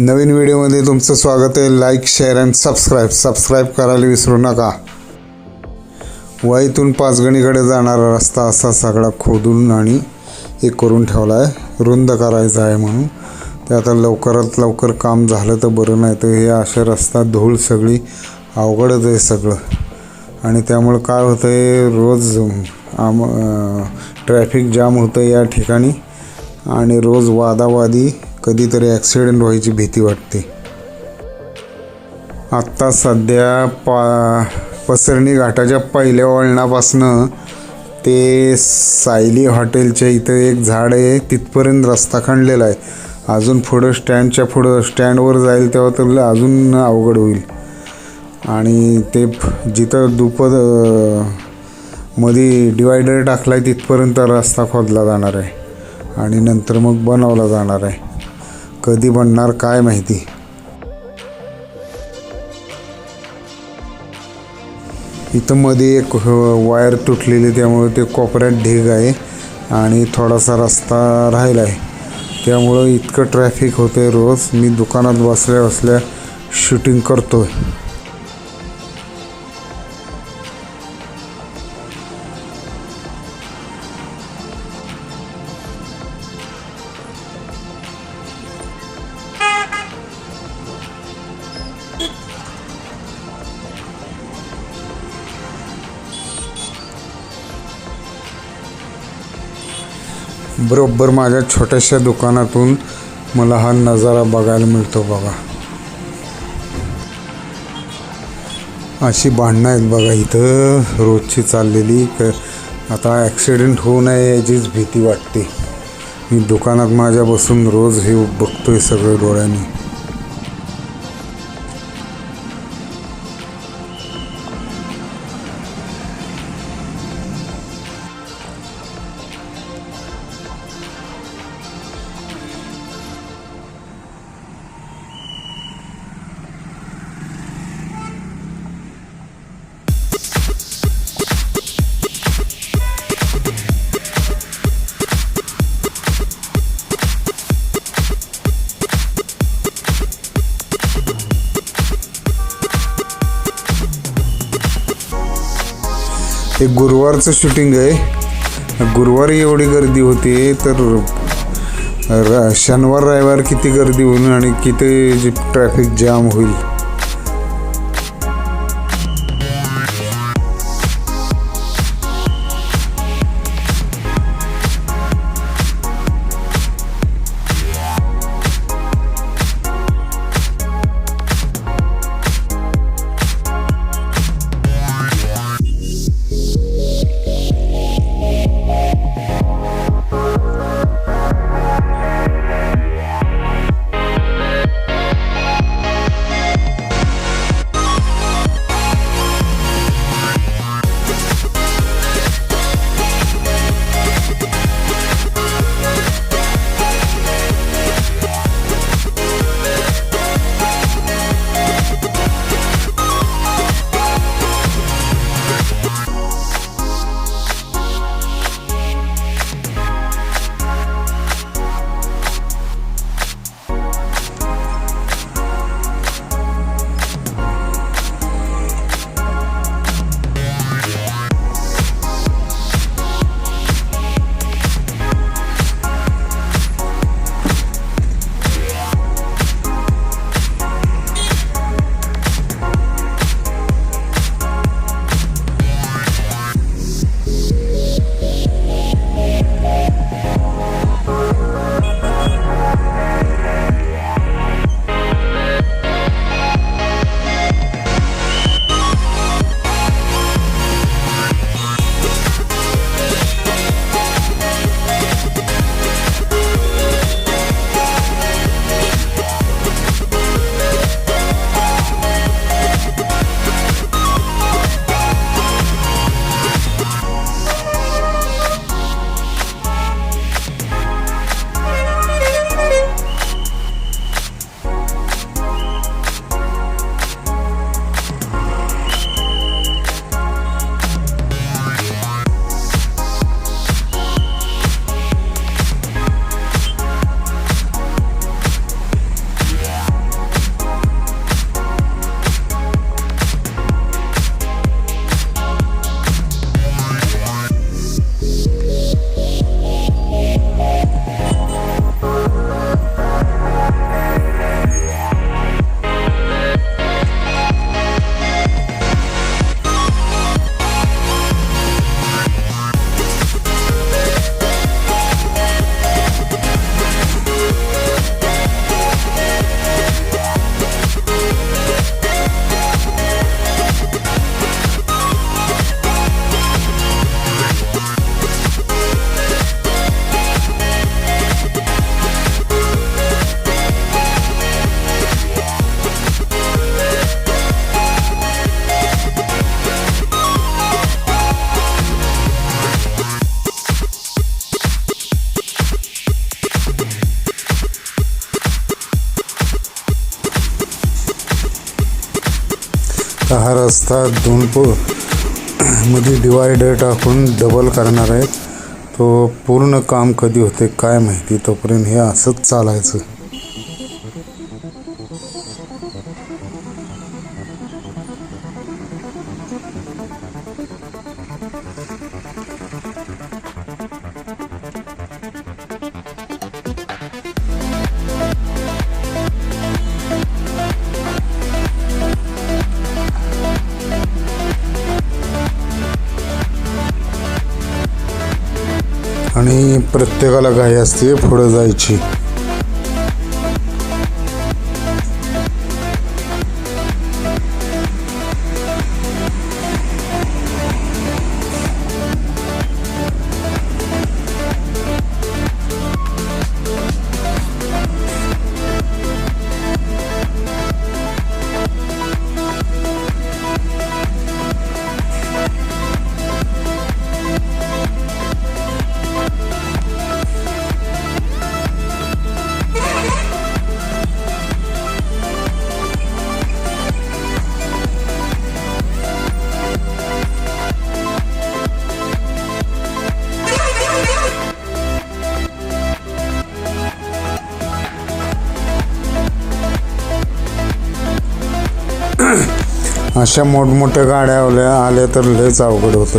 नवीन व्हिडिओमध्ये तुमचं स्वागत आहे. Like share and subscribe subscribe करायला विसरू नका. वाईतून पाचगणीकडे जाणारा रस्ता असा सगळा खोदून आणि एक करून ठेवला आहे रुंद करायचा आहे म्हणून. ते आता लवकरात लवकर काम झालं तर बरं नाही तर हे अशा रस्ता धूळ सगळी अवघडच आहे सगळं. आणि त्यामुळं काय होतं आहे रोज आम ट्रॅफिक जाम होतं या ठिकाणी. आणि रोज वादावादी कधीतरी ॲक्सिडेंट व्हायची भीती वाटते. आत्ता सध्या पा पसरणी घाटाच्या पहिल्या वळणापासनं ते सायली हॉटेलच्या इथं एक झाड आहे तिथपर्यंत रस्ता खणलेला आहे. अजून पुढं स्टँडच्या पुढं स्टँडवर जाईल तेव्हा तर अजून अवघड होईल. आणि ते जिथं दुपदमध्ये डिवायडर टाकला आहे तिथपर्यंत रस्ता खोदला जाणार आहे. आणि नंतर मग बनवला जाणार आहे. कधी बनणार काय माहिती? इथं मध्ये एक वायर तुटलेली त्यामुळे ते कोपऱ्यात ढीग आहे आणि थोडासा रस्ता राहिला आहे. त्यामुळं इतकं ट्रॅफिक होतं आहे रोज. मी दुकानात बसल्या बसल्या शूटिंग करतो आहे बरोबर माझ्या छोट्याशा दुकानातून मला हा नजारा बघायला मिळतो बघा. अशी भांडणं आहेत बघा इथं. रोजची चाललेली. क आता ॲक्सिडेंट होऊ नये याचीच भीती वाटते. मी दुकानात माझ्या बसून रोज हे बघतोय सगळं डोळ्यांनी. हे गुरुवारचं शूटिंग आहे. गुरुवारी एवढी गर्दी होती तर शनिवार रविवार किती गर्दी होईल आणि किती ट्रॅफिक जाम होईल. हा रस्ता दोन पो मध्ये डिवायडर टाकून डबल करणार आहेत. तो पूर्ण काम कधी होते काय माहिती? तोपर्यंत हे असंच चालायचं. प्रत्येकाला घाई असते पुढं जायची. अशा मोठमोठ्या गाड्या आल्या आल्या तर लयच अवघड होतं.